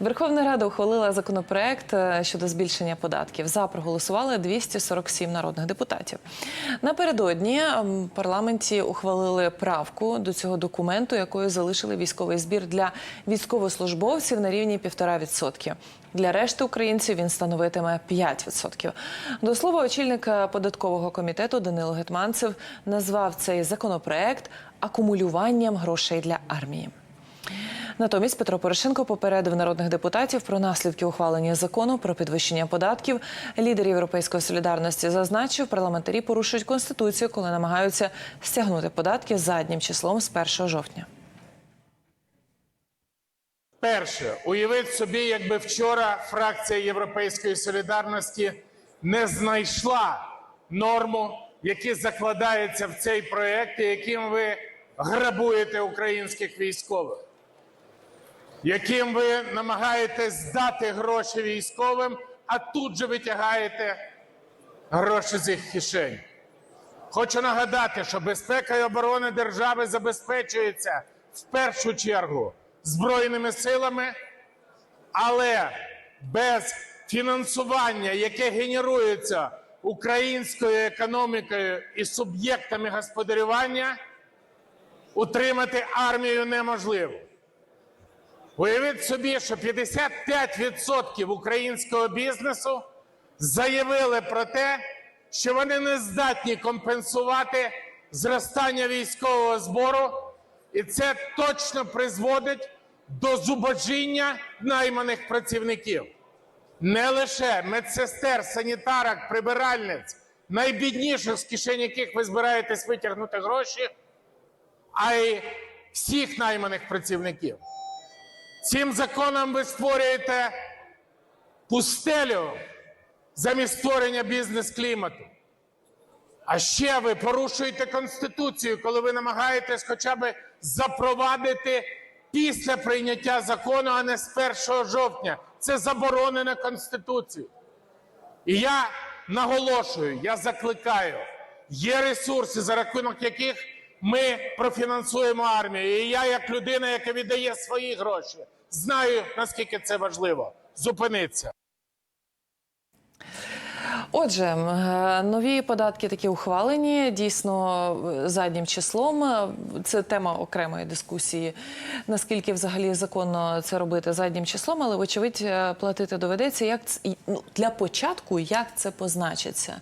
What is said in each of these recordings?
Верховна Рада ухвалила законопроект е, щодо збільшення податків. За проголосували 247 народних депутатів. Напередодні ем, парламенті ухвалили правку до цього документу, якою залишили військовий збір для військовослужбовців на рівні 1,5%. Для решти українців він становитиме 5%. До слова, очільник е, податкового комітету Данило Гетманцев назвав цей законопроект акумулюванням грошей для армії. Натомість Петро Порошенко попередив народних депутатів про наслідки ухвалення закону про підвищення податків. Лідер Європейської солідарності зазначив, парламентарі порушують конституцію, коли намагаються стягнути податки заднім числом з 1 жовтня. Перше, уявіть собі, якби вчора фракція Європейської солідарності не знайшла норму, які закладаються в цей проект, яким ви грабуєте українських військових, яким ви намагаєтесь здати гроші військовим, а тут же витягаєте гроші з їх кишень. Хочу нагадати, що безпека і оборона держави забезпечується в першу чергу збройними силами, але без фінансування, яке генерується українською економікою і суб'єктами господарювання, утримати армію неможливо. Уявіть собі, що 55% українського бізнесу заявили про те, що вони не здатні компенсувати зростання військового збору, і це точно призводить до зубожіння найманих працівників. Не лише медсестер, санітарок, прибиральниць, найбідніших, з кишень яких ви збираєтесь витягнути гроші, а й всіх найманих працівників. Цим законом ви створюєте пустелю замість створення бізнес-клімату. А ще ви порушуєте Конституцію, коли ви намагаєтесь хоча б запровадити після прийняття закону, а не з 1 жовтня. Це заборонено Конституцією. І я наголошую, я закликаю, є ресурси, за рахунок яких ми профінансуємо армію. І я, як людина, яка віддає свої гроші, знаю, наскільки це важливо. Зупиниться. Отже, е, нові податки такі ухвалені дійсно заднім числом. Це тема окремої дискусії. Наскільки взагалі законно це робити заднім числом, але вочевидь е, платити доведеться. Як ц- і, ну, для початку, як це позначиться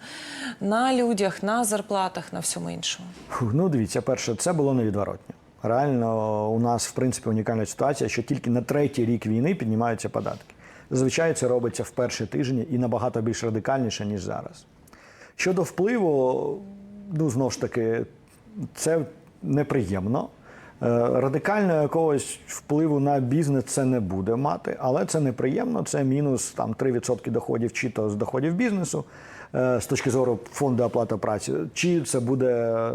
на людях, на зарплатах, на всьому іншому. Фух, Ну, дивіться, перше, це було невідворотно. Реально, у нас в принципі унікальна ситуація, що тільки на третій рік війни піднімаються податки. Зазвичай це робиться в перші тижні і набагато більш радикальніше, ніж зараз. Щодо впливу, ну знову ж таки, це неприємно. Е, Радикального якогось впливу на бізнес це не буде мати, але це неприємно. Це мінус там 3% доходів, чи то з доходів бізнесу з точки зору фонду оплати праці, чи це буде е,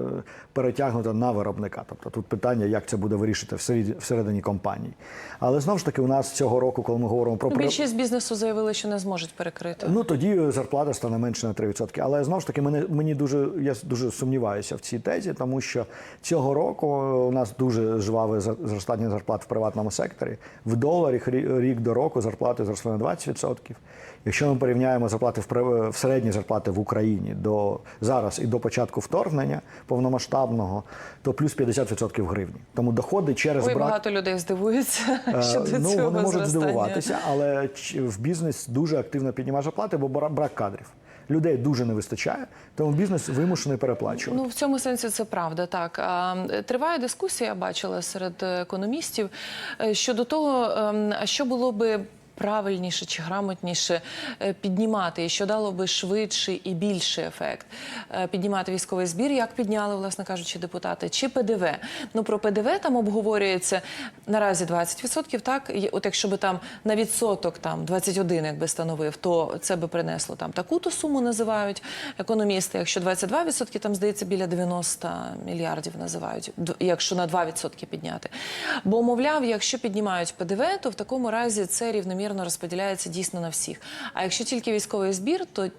перетягнуто на виробника. Тобто тут питання, як це буде вирішити всередині компаній. Але знову ж таки, у нас цього року, коли ми говоримо про Ну, Більшість бізнесу заявили, що не зможуть перекрити. Ну тоді зарплата стане менше на 3%. Але знову ж таки, мене мені дуже я дуже сумніваюся в цій тезі, тому що цього року у нас дуже жваве зростання зарплат в приватному секторі. В доларах рік до року зарплати зросли на 20%. Якщо ми порівняємо зарплати в в середні зарплати в Україні до зараз і до початку вторгнення повномасштабного, то плюс 50% в гривні. Тому доходи через Ой, брак багато людей здивуються Е, щодо ну, цього вони можуть зростання. здивуватися, але в бізнес дуже активно піднімає зарплати, бо бра- брак кадрів. Людей дуже не вистачає, тому бізнес вимушений переплачувати. Ну в цьому сенсі це правда. Так триває дискусія, я бачила серед е, економістів е, щодо того, ем, що було би. Правильніше чи грамотніше е, піднімати, і що дало би швидший і більший ефект Е, піднімати військовий збір, як підняли, власне кажучи, депутати, чи ПДВ. Ну про ПДВ там обговорюється наразі 20%, Так от якщо би там на відсоток там 21 якби становив, то це би принесло там таку-то суму називають економісти. Якщо 22%, там здається біля 90 мільярдів називають, якщо на 2% підняти. Бо мовляв, якщо піднімають ПДВ, то в такому разі це рівномірно розподіляється дійсно на всіх. А якщо тільки військовий збір, то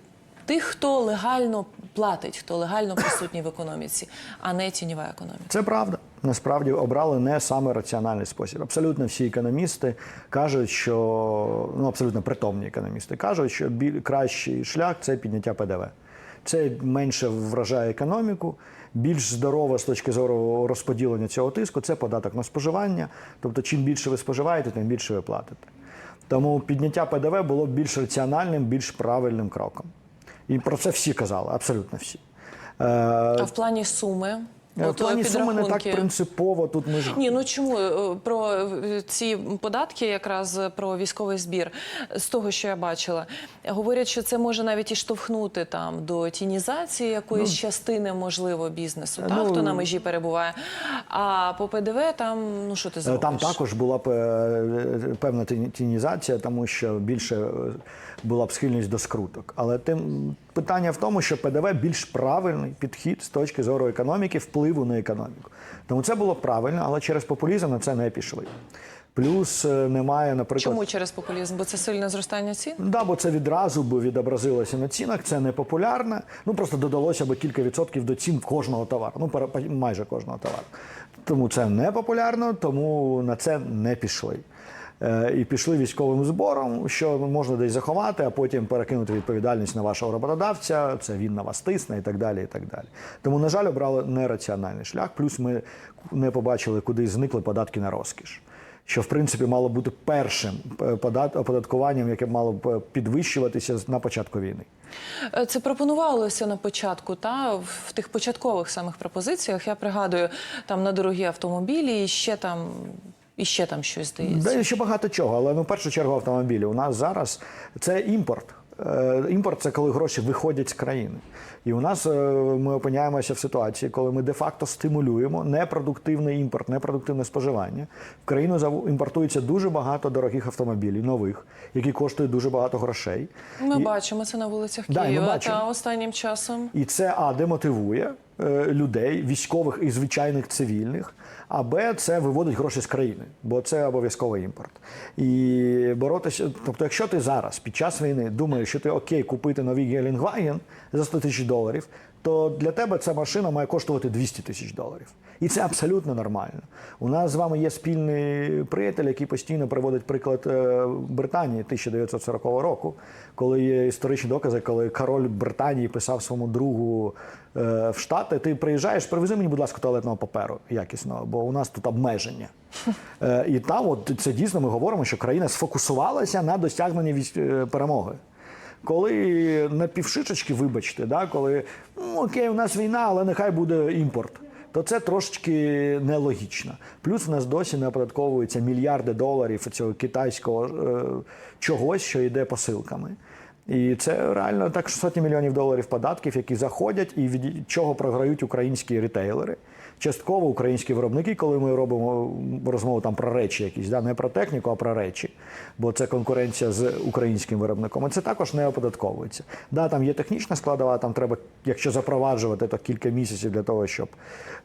тих, хто легально платить, хто легально присутній в економіці, а не тіньова економіка. Це правда. Насправді обрали не саме раціональний спосіб. Абсолютно всі економісти кажуть, що ну абсолютно притомні економісти кажуть, що біль кращий шлях це підняття ПДВ. Це менше вражає економіку. Більш здорово з точки зору розподілення цього тиску це податок на споживання. Тобто, чим більше ви споживаєте, тим більше ви платите. Тому підняття ПДВ було більш раціональним, більш правильним кроком. І про це всі казали, абсолютно всі. Е, А в плані суми? В плані суми не так принципово. Тут ми ж Ні, ну чому Е, про е, ці податки, якраз е, про військовий збір, з того, що я бачила, говорять, що це може навіть і штовхнути там до тінізації якоїсь частини, можливо, бізнесу, та ну, хто на межі перебуває. А по ПДВ там, ну що ти Е, зробиш? Там також була б, е, певна тінізація, тому що більше е, була б схильність до скруток. Але тим питання в тому, що ПДВ більш правильний підхід з точки зору економіки, впливу на економіку. Тому це було правильно, але через популізм на це не пішли. Плюс е, немає, наприклад, Чому через популізм? Бо це сильне зростання цін? Да, бо це відразу би відобразилося на цінах. Це не популярне. Ну просто додалося би кілька відсотків до цін кожного товару. Ну майже кожного товару. Тому це не популярно, тому на це не пішли. Е, І пішли військовим збором, що можна десь заховати, а потім перекинути відповідальність на вашого роботодавця. Це він на вас тисне і так далі. І так далі. Тому, на жаль, обрали нераціональний шлях. Плюс ми не побачили, куди зникли податки на розкіш що в принципі мало бути першим е, оподаткуванням, яке мало б е, підвищуватися на початку війни. Це пропонувалося на початку, та в тих початкових самих пропозиціях. Я пригадую там на дорогі автомобілі і ще там. І ще там щось здається. Да, ще багато чого, але ну, в першу чергу автомобілі. У нас зараз це імпорт. Е, Імпорт це коли гроші виходять з країни. І у нас е, ми опиняємося в ситуації, коли ми де-факто стимулюємо непродуктивний імпорт, непродуктивне споживання. В країну імпортується дуже багато дорогих автомобілів, нових, які коштують дуже багато грошей. Ми І- бачимо це на вулицях Да, Києва бачимо. та останнім часом. І це А демотивує людей, військових і звичайних цивільних. А Б це виводить гроші з країни, бо це обов'язковий імпорт. І боротися, тобто, якщо ти зараз під час війни думаєш, що ти окей купити новий Гелінгваген за 100 тисяч доларів, то для тебе ця машина має коштувати 200 тисяч доларів. І це абсолютно нормально. У нас з вами є спільний приятель, який постійно приводить приклад е, Британії 1940 року, коли є історичні докази, коли король Британії писав своєму другу е, в Штати: ти приїжджаєш, привези мені, будь ласка, туалетного паперу якісного, бо у нас тут обмеження. Е, І там, от це дійсно ми говоримо, що країна сфокусувалася на досягненні е, перемоги. Коли на півшичечки, вибачте, да, коли ну, окей, у нас війна, але нехай буде імпорт, то це трошечки нелогічно. Плюс в нас досі не оподатковуються мільярди доларів цього китайського е, чогось, що йде посилками. І це реально так сотні мільйонів доларів податків, які заходять і від чого програють українські рітейлери. Частково українські виробники, коли ми робимо розмову там про речі якісь, да, не про техніку, а про речі, бо це конкуренція з українським виробником. І це також не оподатковується. Да, там є технічна складова, там треба, якщо запроваджувати, то кілька місяців для того, щоб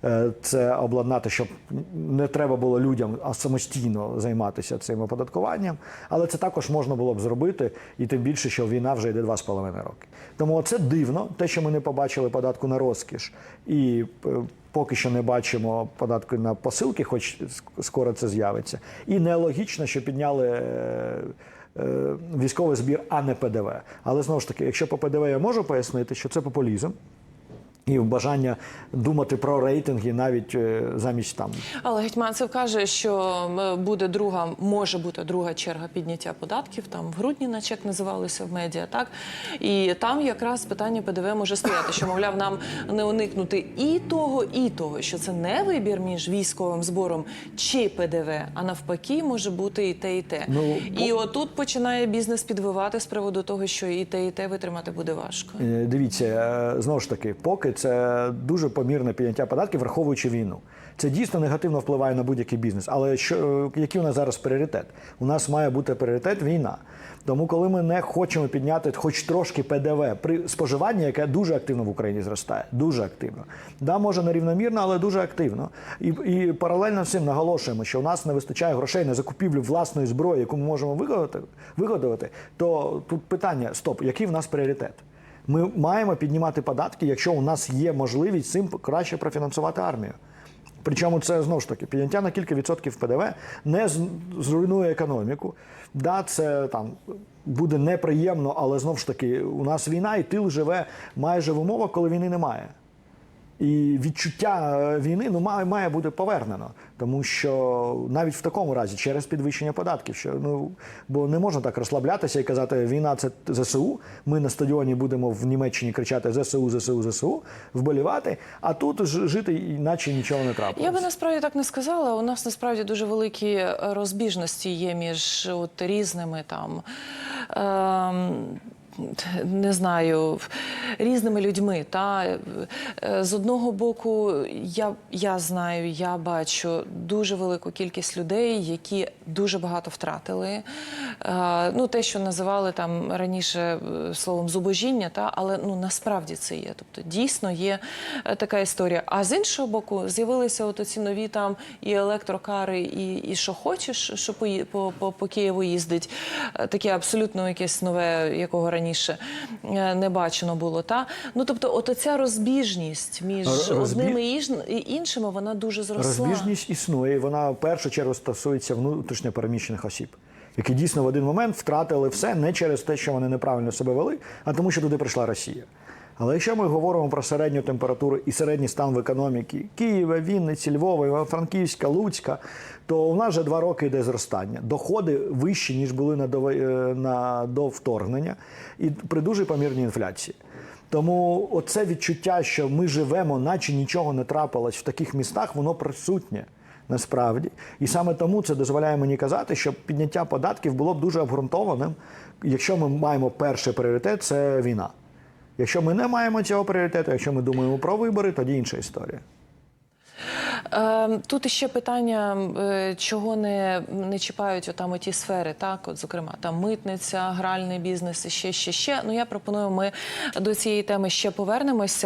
е, це обладнати, щоб не треба було людям а самостійно займатися цим оподаткуванням. Але це також можна було б зробити, і тим більше, що війна вже йде два з половиною роки. Тому це дивно, те, що ми не побачили податку на розкіш, і е, поки що не бачимо податку на посилки, хоч скоро це з'явиться. І нелогічно, що підняли. е, е, Військовий збір, а не ПДВ. Але знову ж таки, якщо по ПДВ я можу пояснити, що це популізм і бажання думати про рейтинги навіть е, замість там Але Гетьманцев каже, що буде друга, може бути друга черга підняття податків. Там в грудні, наче як називалося в медіа, так і там якраз питання ПДВ може стояти, що мовляв, нам не уникнути і того, і того, що це не вибір між військовим збором чи ПДВ, а навпаки, може бути і те, і те. Ну, і отут починає бізнес підвивати з приводу того, що і те, і те витримати буде важко. Е, Дивіться, е, знову ж таки, поки це дуже помірне підняття податків, враховуючи війну. Це дійсно негативно впливає на будь-який бізнес. Але що, який у нас зараз пріоритет? У нас має бути пріоритет війна. Тому, коли ми не хочемо підняти хоч трошки ПДВ при споживанні, яке дуже активно в Україні зростає, дуже активно. Да, може нерівномірно, але дуже активно. І, і паралельно цим наголошуємо, що у нас не вистачає грошей на закупівлю власної зброї, яку ми можемо виготовити, виготовити, то тут питання: стоп, який в нас пріоритет? Ми маємо піднімати податки, якщо у нас є можливість цим краще профінансувати армію. Причому це знову ж таки підняття на кілька відсотків ПДВ не зруйнує економіку. Да, це там буде неприємно, але знову ж таки, у нас війна, і тил живе майже в умовах, коли війни немає. І відчуття е, війни ну має, має бути повернено, тому що навіть в такому разі через підвищення податків, що ну бо не можна так розслаблятися і казати, війна це ЗСУ. Ми на стадіоні будемо в Німеччині кричати ЗСУ, ЗСУ, ЗСУ, вболівати. А тут жити, іначе нічого не трапилось. Я би насправді так не сказала. У нас насправді дуже великі е, розбіжності є між от різними там. Ем... Не знаю, різними людьми. Та Е, з одного боку, я, я знаю, я бачу дуже велику кількість людей, які дуже багато втратили. Е, Ну, те, що називали там раніше е, словом зубожіння, та але ну насправді це є. Тобто дійсно є така історія. А з іншого боку, з'явилися ці нові там і електрокари, і, і що хочеш, що по, по, по, по Києву їздить. Таке абсолютно якесь нове, якого раніше е, не бачено було. Та ну тобто, от ця розбіжність між Розбіж... одними і і іншими, вона дуже зросла. Розбіжність існує, і вона в першу чергу стосується внутрішньо переміщених осіб, які дійсно в один момент втратили все не через те, що вони неправильно себе вели, а тому, що туди прийшла Росія. Але якщо ми говоримо про середню температуру і середній стан в економіці Києва, Вінниці, Львова, Івано-Франківська, Луцька, то у нас вже два роки йде зростання. Доходи вищі, ніж були на, до, е, на, до вторгнення, і при дуже помірній інфляції. Тому оце відчуття, що ми живемо, наче нічого не трапилось в таких містах, воно присутнє насправді. І саме тому це дозволяє мені казати, що підняття податків було б дуже обґрунтованим, якщо ми маємо перший пріоритет це війна. Якщо ми не маємо цього пріоритету, якщо ми думаємо про вибори, тоді інша історія. Е, Тут іще питання, е, чого не, не чіпають отам оті сфери, так, от, зокрема, там митниця, гральний бізнес, і ще, ще, ще. Ну я пропоную, ми до цієї теми ще повернемося.